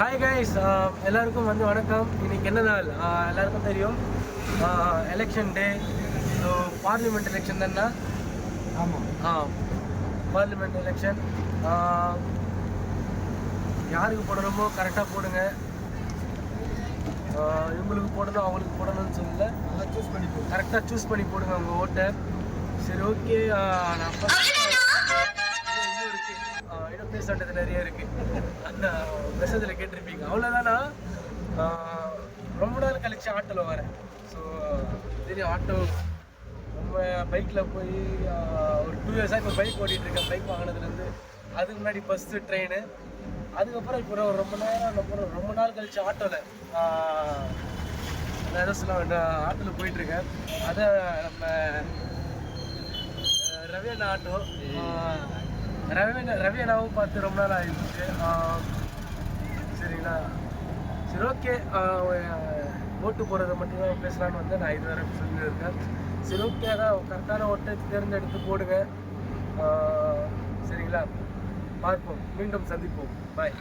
Hi guys எல்லாருக்கும் வந்து வணக்கம். இன்னைக்கு என்ன நாள்? எல்லாருக்கும் தெரியும். Election day so parliament election தானே? ஆமாம் ஆ பார்லிமெண்ட் எலெக்ஷன் யாருக்கு போடணுமோ கரெக்டாக போடுங்க. இவங்களுக்கு போடணும் அவங்களுக்கு போடணும்னு சொல்லல. நல்லா சூஸ் பண்ணி கரெக்டாக சூஸ் பண்ணி போடுங்க உங்கள் ஓட்டை. சரி ஓகே நான் இருக்கு ஆஹ் இன்னும் நிறைய இருக்குது அந்த மெசேஜில் கேட்டிருப்பீங்க. அவ்வளோதானா ரொம்ப நாள் கழிச்சு ஆட்டோவில் வரேன். ஸோ தெரியும் ஆட்டோ ரொம்ப பைக்கில் போய் ஒரு டூ இயர்ஸாக இப்போ பைக் ஓட்டிகிட்ருக்கேன் பைக் வாங்கினதுலேருந்து அதுக்கு முன்னாடி பஸ்ஸு ட்ரெயின் அதுக்கப்புறம் இப்போ ஒரு ரொம்ப நேரம் ரொம்ப ரொம்ப நாள் கழிச்சு ஆட்டோவில் நான் எதை சொல்ல ஆட்டோவில் போயிட்டுருக்கேன் அதை நம்ம ரவியண்ணா ஆட்டோ ரவி ரவி அண்ணாவும் பார்த்து ரொம்ப நாள் ஆயிடுச்சு. சரிங்களா? சரி ஓகே. ஓட்டு போடுறதை மட்டும்தான் பேசலான்னு வந்து நான் இதுவரை சொல்லியிருக்கேன் சரி ஓகே. அதான் கரெக்டான ஓட்டை தேர்ந்தெடுத்து போடுங்க. சரிங்களா? பார்ப்போம். மீண்டும் சந்திப்போம். பாய்